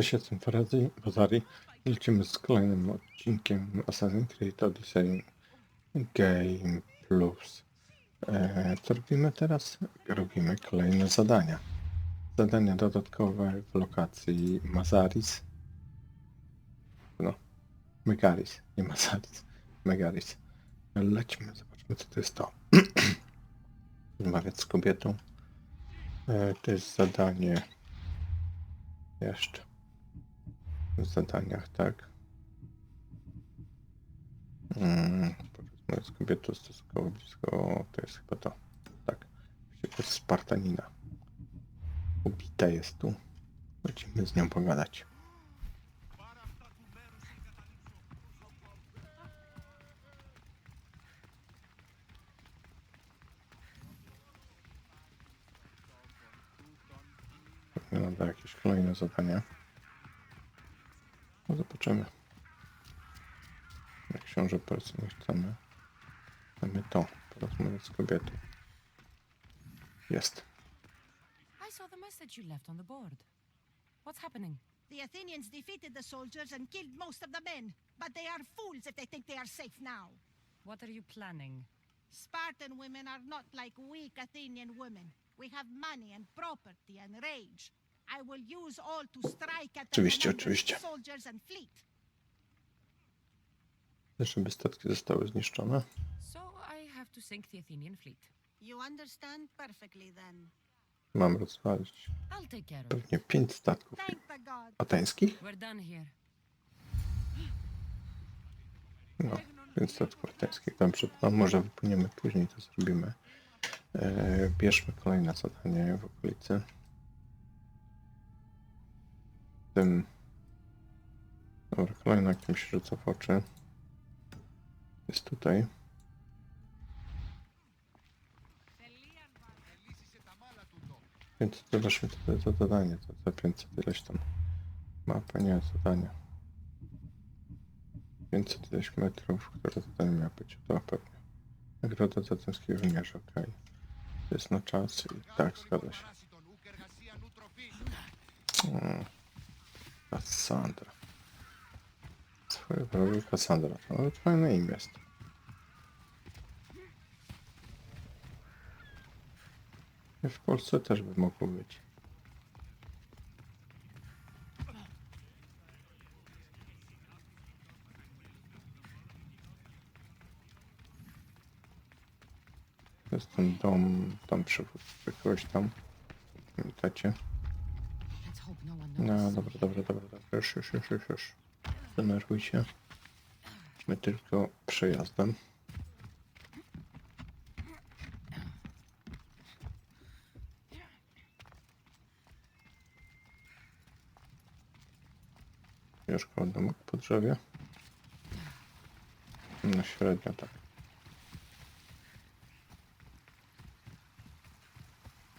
Cześć, jestem Farazi Bazari. Lecimy z kolejnym odcinkiem Assassin's Creed Odyssey Game Plus. E, co robimy teraz? Robimy kolejne zadania. Zadania dodatkowe w lokacji Mazaris. No, Megaris, nie Mazaris. Megaris. Lecimy, zobaczmy co to jest to. Rozmawiać z kobietą. E, to jest zadanie jeszcze zadaniach, tak? Mm, powiedzmy, z kobietą stosunkowo blisko, to jest chyba to. Tak. Jest Spartanina. Ubita jest tu. Lecimy z nią pogadać. Wygląda jakieś kolejne zadania. No zobaczymy. Jak książę Persji nie chcemy. Mamy to. Porozmawiać z kobietą. Jest. I saw the message you left on the board. What's happening? The Athenians defeated the soldiers and killed most of the men, but they are fools if they think they are safe now. What are you planning? Spartan women are not like weak Athenian women. We have money and property and rage. Oczywiście, oczywiście. Też, żeby statki zostały zniszczone. So I have to sink the Athenian fleet. You understand perfectly then. Mam rozwalić I'll take care of it. pewnie pięć statków ateńskich. No, pięć statków ateńskich. Dobrze, no może wypłyniemy później, to zrobimy. E, bierzmy kolejne zadanie w okolicy. Tym... Dobra, kolejna, jak mi się rzuca w oczy. Jest tutaj. Więc zobaczmy co to za zadanie, to za 500 ileś tam. Mapa, nie, zadanie. 500 ileś metrów, które zadanie miało być, to pewnie. Nagroda za tęskich żołnierzy, okej. To jest na czas i tak, zgadza się. Mm. Cassandra. Swoje drogi Cassandra, to nawet fajne imię jest. I w Polsce też by mogło być. To jest ten dom, tam przywódcy kogoś tam. Pamiętacie? No dobra, dobra, dobra, dobra. Już, już, już, już, już. Denerwuj się. My tylko przejazdem. Już koło domu po drzewie. No średnio tak.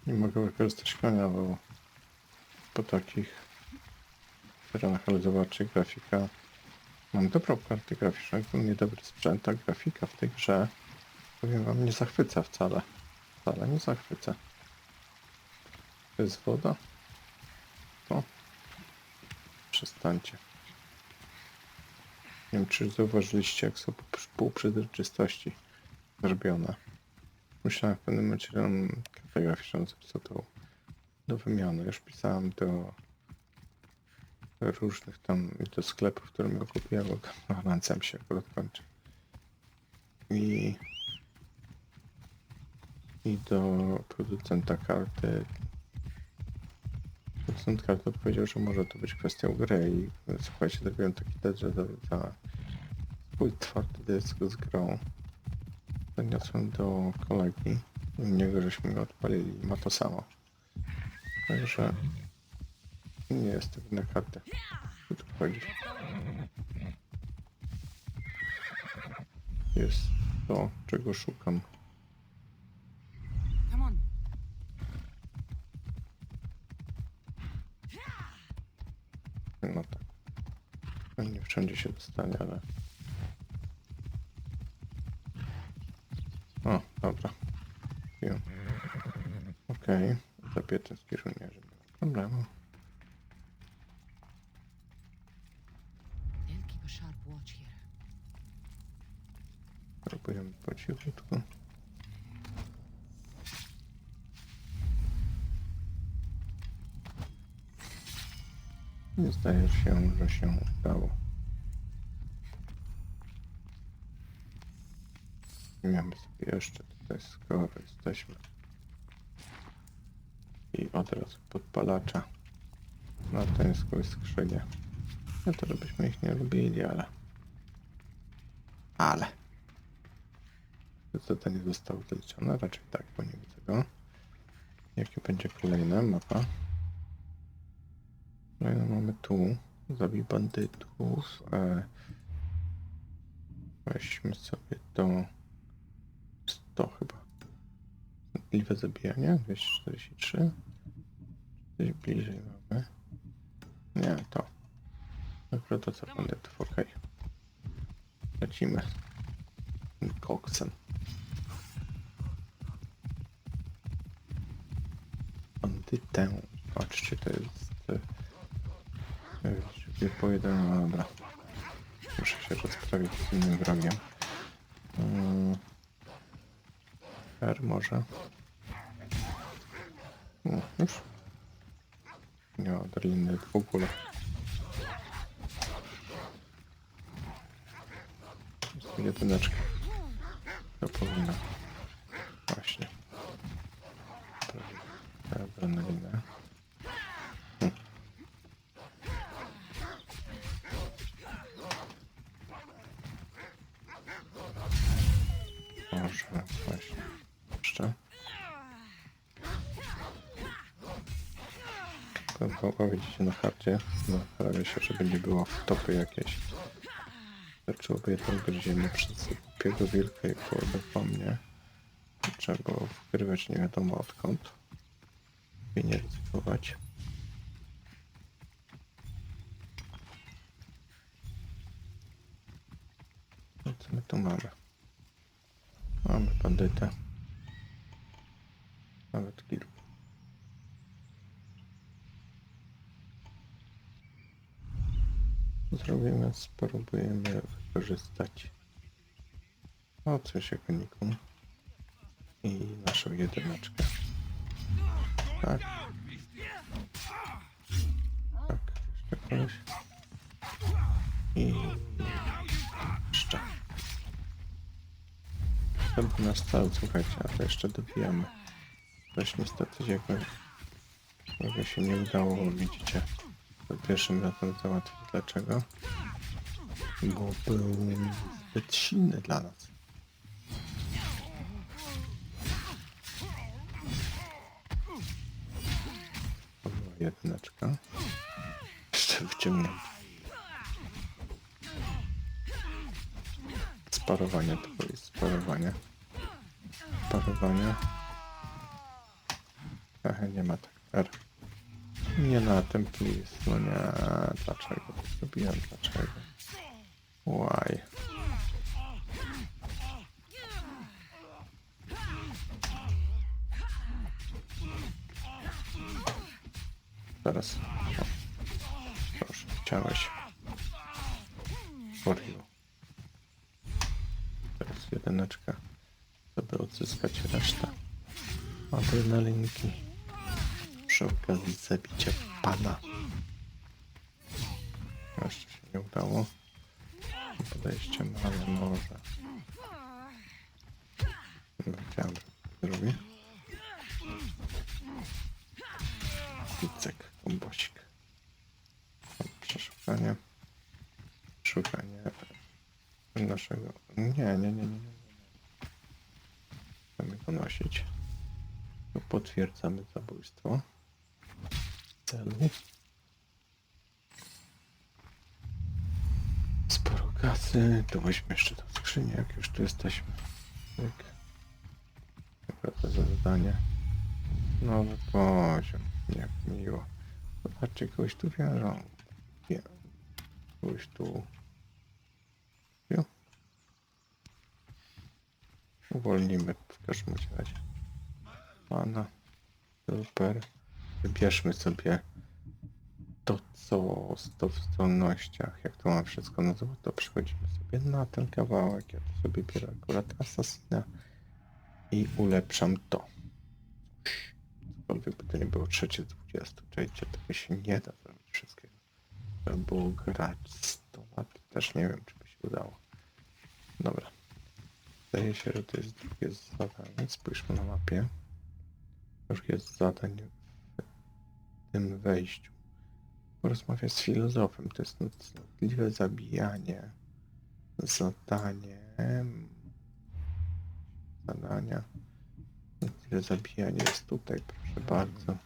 Nie mogę wykorzystać konia, bo po takich terenach, ale zobaczcie, grafika. Mam dobrą kartę graficzną, jakbym nie dobry sprzęt, a grafika w tej grze, powiem wam, nie zachwyca wcale. Wcale nie zachwyca. To jest woda? O. Przestańcie. Nie wiem, czy zauważyliście, jak są pół- półprzezroczystości zrobione. Musiałem w pewnym momencie, że mam kartę graficzną zepsutą do wymiany. Już pisałem do różnych tam do sklepów, które mi kupiłem, bo mi się akurat kończy. I i do producenta karty. Producent karty odpowiedział, że może to być kwestią gry i słuchajcie, zrobiłem taki że za, swój twardy dysk z grą zaniosłem do kolegi i niego żeśmy go odpalili ma to samo. Także nie jest to inna karta. Co tu chodzi? Jest to, czego szukam. No tak. No Nie wszędzie się dostanie, ale... O, dobra. Okej. Okay. Sobie to spieszył, nie żeby problemu. Próbuję po cichutku. Nie zdaje się, że się udało. Miałem sobie jeszcze tutaj, skoro jesteśmy. I od razu podpalacza na tę swój skrzynię. Nie to, żebyśmy ich nie lubili, ale... Ale... Zadanie zostało zaliczone, raczej tak, bo nie widzę go. Jakie będzie kolejna mapa? Kolejną mamy tu. Zabij bandytów. E... Weźmy sobie to... 100 chyba. Możliwe zabijanie? 243. Coś bliżej mamy. Nie, to. Dobra, to co bandytów, okej. Lecimy. Tym Koksem. Bandytę. Patrzcie, to jest... Drzwi po jeden, no dobra. Muszę się rozprawić z innym wrogiem. Mm. R może. No, już. Nie ma adrenaliny w ogóle. Jest tu jedyneczka. To powinno. Właśnie. Prawie Adrenalinę. Hm. Może Chyba widzicie na hardzie. Naprawia się, żeby nie było wtopy jakieś. Wystarczyłoby jedną gryzienie przez głupiego wilka i byłoby po mnie. Trzeba było wgrywać nie wiadomo odkąd. I nie ryzykować. No co my tu mamy? Mamy bandytę. Nawet kilku. Zrobimy, spróbujemy wykorzystać o coś jako nikum i naszą jedyneczkę. Tak. Tak, jeszcze kogoś. I jeszcze. To był nasz cel, słuchajcie, a to jeszcze dobijamy. Coś niestety jego, jego się nie udało, widzicie. To pierwszym razem załatwić. Dlaczego? Bo był zbyt silny dla nas. To była jedyneczka. Jeszcze wyciągnięty. Sparowanie to jest sparowanie. Sparowanie. Ach, nie ma tak. R. Nie na tym, please. No nie, dlaczego to zrobiłem? Dlaczego? Why? Teraz. Proszę, chciałeś. For you. Teraz jedyneczka, żeby odzyskać resztę adrenalinki przy okazji zabicia pana. Jeszcze się nie udało. Podejście ma, ale może. Wiedziałem, że to zrobi. Picek, kombosik. Przeszukanie. Szukanie naszego... Nie, nie, nie, nie, nie. Chcemy go nosić. Potwierdzamy zabójstwo celu. Sporo kasy. To weźmy jeszcze tą skrzynię, jak już tu jesteśmy. Tak. Naprawdę za zadanie. Nowy poziom. Jak miło. Zobaczcie, kogoś tu wierzą. Wie. Kogoś tu... Jo. Uwolnimy w każdym razie. Pana. Super. Wybierzmy sobie to co to w zdolnościach, jak to mam wszystko nazywać, to przechodzimy sobie na ten kawałek. Ja tu sobie biorę akurat asasyna i ulepszam to. Cokolwiek by to nie było trzecie z 20. Czekajcie, tego się nie da zrobić wszystkiego. Trzeba było grać 100 lat. Też nie wiem, czy by się udało. Dobra. Zdaje się, że to jest drugie zadanie. Spójrzmy na mapie. Już jest zadań w tym wejściu. Porozmawiać z filozofem. To jest nocliwe zabijanie. Zadanie. Zadania. Nocliwe zabijanie jest tutaj, proszę bardzo.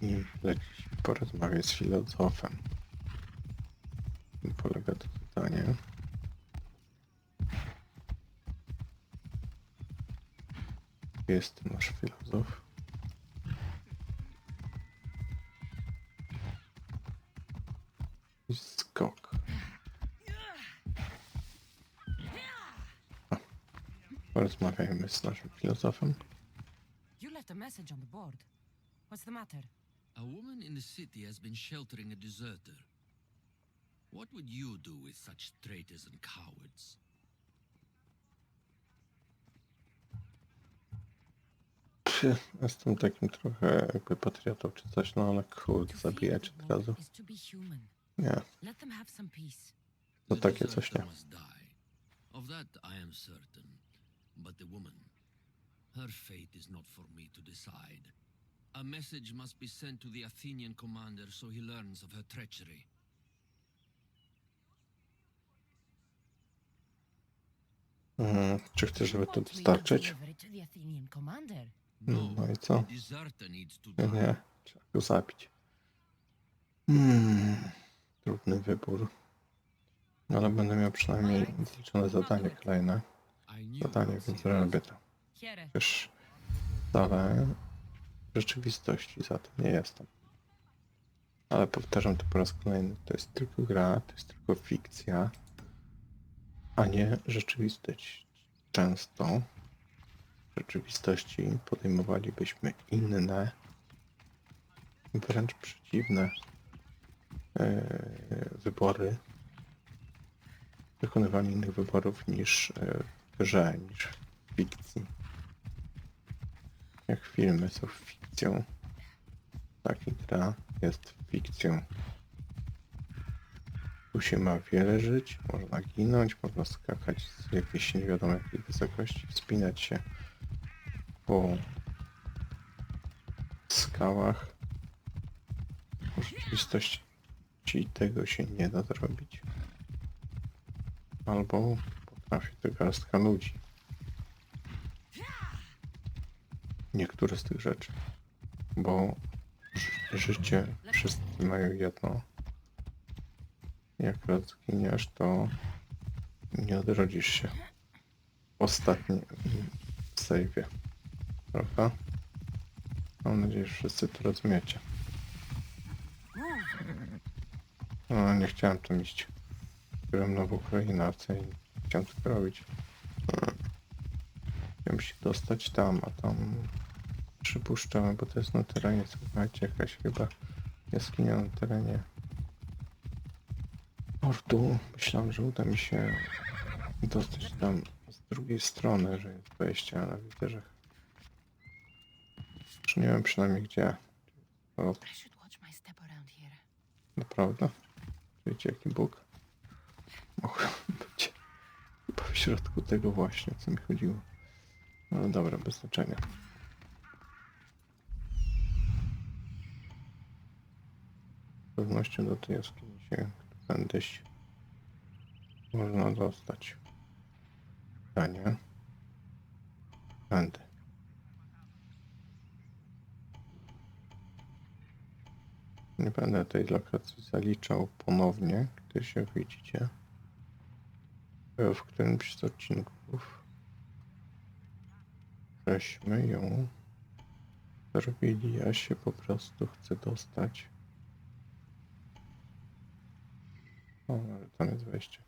I lecisz porozmawiać z filozofem. Polega to zadanie. Jest nasz filozof. I skok. O. Porozmawiajmy z naszym filozofem. You left a message on the board. What's the matter? A woman in the city has been sheltering a deserter. What would you do with such traitors and cowards? Pff, Jestem takim trochę jakby patriotą czy coś, no ale kurde, zabijać od razu. Nie, to takie coś nie. Of that I am certain. But the woman, her fate is not for me to decide. A message must be sent to the Athenian commander so he learns of her treachery. Mhm. Czy chcesz, żeby to dostarczyć? To Athenian commander? No, no i co? to Nie, nie, trzeba go zabić. Hmm, trudny wybór. No ale będę miał przynajmniej zliczone zadanie kolejne. Zadanie, więc robię to. Wiesz, wcale w rzeczywistości za tym nie jestem. Ale powtarzam to po raz kolejny, to jest tylko gra, to jest tylko fikcja, a nie rzeczywistość. Często w rzeczywistości podejmowalibyśmy inne, wręcz przeciwne e, wybory, wykonywali innych wyborów niż e, w grze, niż w fikcji. Jak filmy są fikcją, tak i gra jest fikcją. Tu się ma wiele żyć, można ginąć, można skakać z jakiejś nie wiadomo jakiej wysokości, wspinać się po skałach. W rzeczywistości tego się nie da zrobić. Albo potrafi to garstka ludzi. niektóre z tych rzeczy. Bo ży- życie wszyscy mają jedno. Jak raz zginiesz, to nie odrodzisz się. Ostatni w sejwie. Prawda? Mam nadzieję, że wszyscy to rozumiecie. No, nie chciałem tam iść. Byłem na Ukrainę, co i chciałem to robić. Chciałem się dostać tam, a tam przypuszczałem, bo to jest na terenie, słuchajcie, jakaś chyba jaskinia na terenie portu. Myślałem, że uda mi się dostać tam z drugiej strony, że jest wejście, ale widzę, że nie wiem przynajmniej gdzie. O, naprawdę? Wiecie jaki Bóg? Mogłem być chyba w środku tego właśnie, co mi chodziło. No dobra, bez znaczenia. Z pewnością do tej jaskini się kiedyś można dostać. Pytanie. Będę. Nie będę tej lokacji zaliczał ponownie, gdy się widzicie. W którymś z odcinków żeśmy ją zrobili. Ja się po prostu chcę dostać. O, ale tam jest wejście.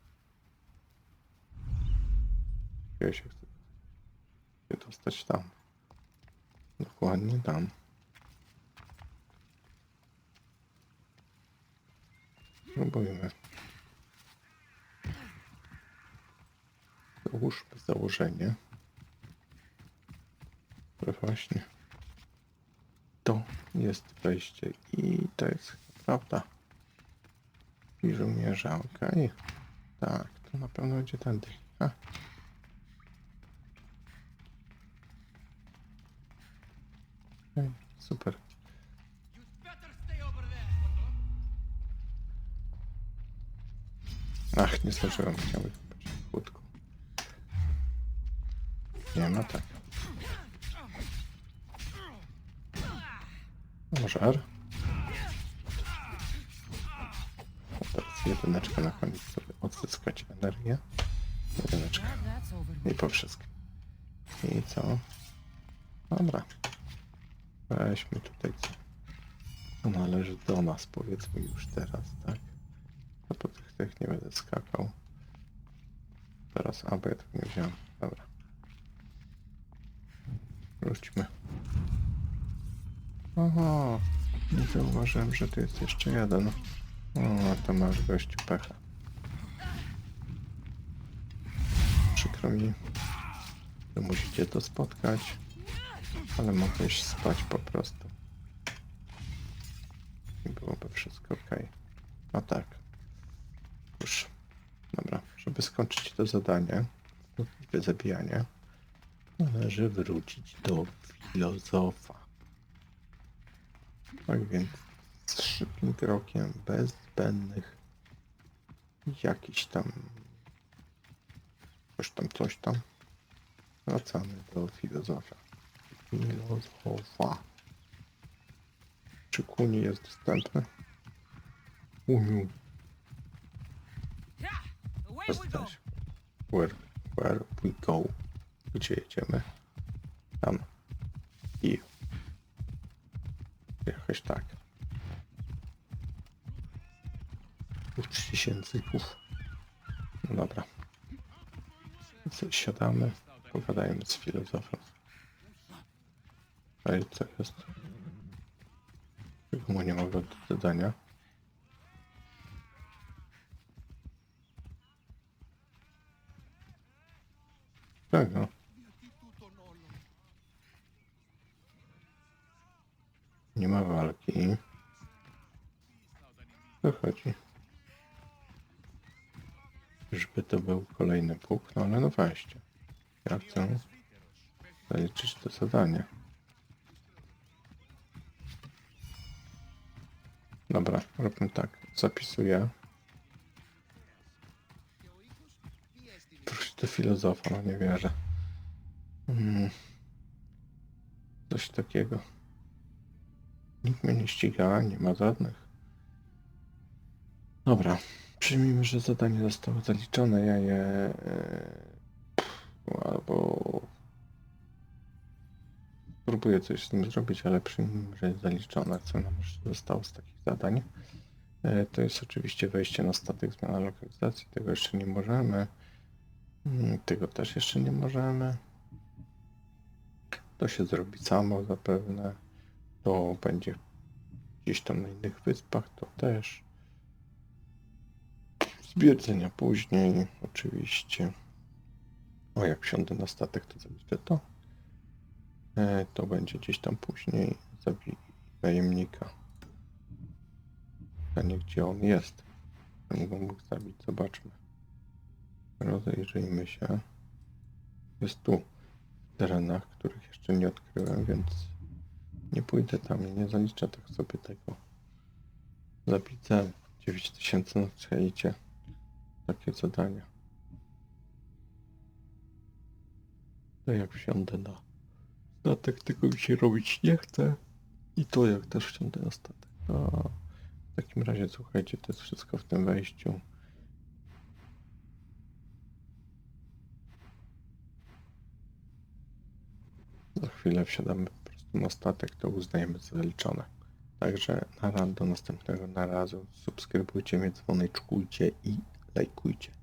Ja się chcę dostać tam. Dokładnie tam. Spróbujmy. Załóżmy założenie. że właśnie to jest wejście i to jest prawda. I żołnierza, okej. Tak, to na pewno będzie tędy. A. Super. Ach, nie zdążyłem, chciałem być kłódką. Nie ma tak. No, Żar. A teraz jedyneczkę na koniec sobie odzyskać energię. Jedyneczka. I po wszystkim. I co? Dobra. Weźmy tutaj co. To należy do nas, powiedzmy już teraz, tak? A po tych, tych nie będę skakał. Teraz, a bo ja tak nie wziąłem. Dobra. Wróćmy. Oho, nie zauważyłem, że tu jest jeszcze jeden. O, to masz gościu pecha. Przykro mi, że musicie to spotkać, ale mogłeś spać po prostu. I byłoby wszystko ok. No tak. Już. Dobra, żeby skończyć to zadanie, możliwe zabijanie, należy wrócić do filozofa. Tak więc z szybkim krokiem, bez zbędnych jakiś tam coś tam, coś tam. Wracamy do filozofa. Filozofa. Czy kuni jest dostępny? Uniu. Jesteś. Where, where we go? Gdzie jedziemy? Tam. I. Jakoś tak. Uczcie się języków. No dobra. Siadamy, pogadajmy z filozofem. Ej, co jest? Czego mu nie mogę do zadania? Czego? Nie ma walki. Co chodzi? Żeby to był kolejny puk, no ale no weźcie. Ja chcę zaliczyć to zadanie. Dobra, robimy tak. Zapisuję. Filozofa, no nie wierzę. Hmm. Coś takiego. Nikt mnie nie ściga, nie ma żadnych. Dobra, przyjmijmy, że zadanie zostało zaliczone. Ja je. e, Albo. Próbuję coś z tym zrobić, ale przyjmijmy, że jest zaliczone. Co nam jeszcze zostało z takich zadań? E, To jest oczywiście wejście na statek, zmiana lokalizacji. Tego jeszcze nie możemy. Mm, Tego też jeszcze nie możemy. To się zrobi samo zapewne. To będzie gdzieś tam na innych wyspach, to też. Zwiedzenia później, oczywiście. O, jak wsiądę na statek, to zaliczę to. E, to będzie gdzieś tam później. Zabij najemnika. Pytanie, gdzie on jest. Bym go zabić, zobaczmy. Rozejrzyjmy się. Jest tu, terenach, których jeszcze nie odkryłem, więc nie pójdę tam i nie zaliczę tak sobie tego. Zabicę 9000 na strzelicie. Takie zadania. To jak wsiądę na statek, tego mi się robić nie chce. I to jak też wsiądę na statek. A w takim razie słuchajcie, to jest wszystko w tym wejściu. Za chwilę wsiadamy po prostu na statek, to uznajemy za zaliczone. Także na do następnego narazu. Subskrybujcie mnie, dzwoneczkujcie i lajkujcie.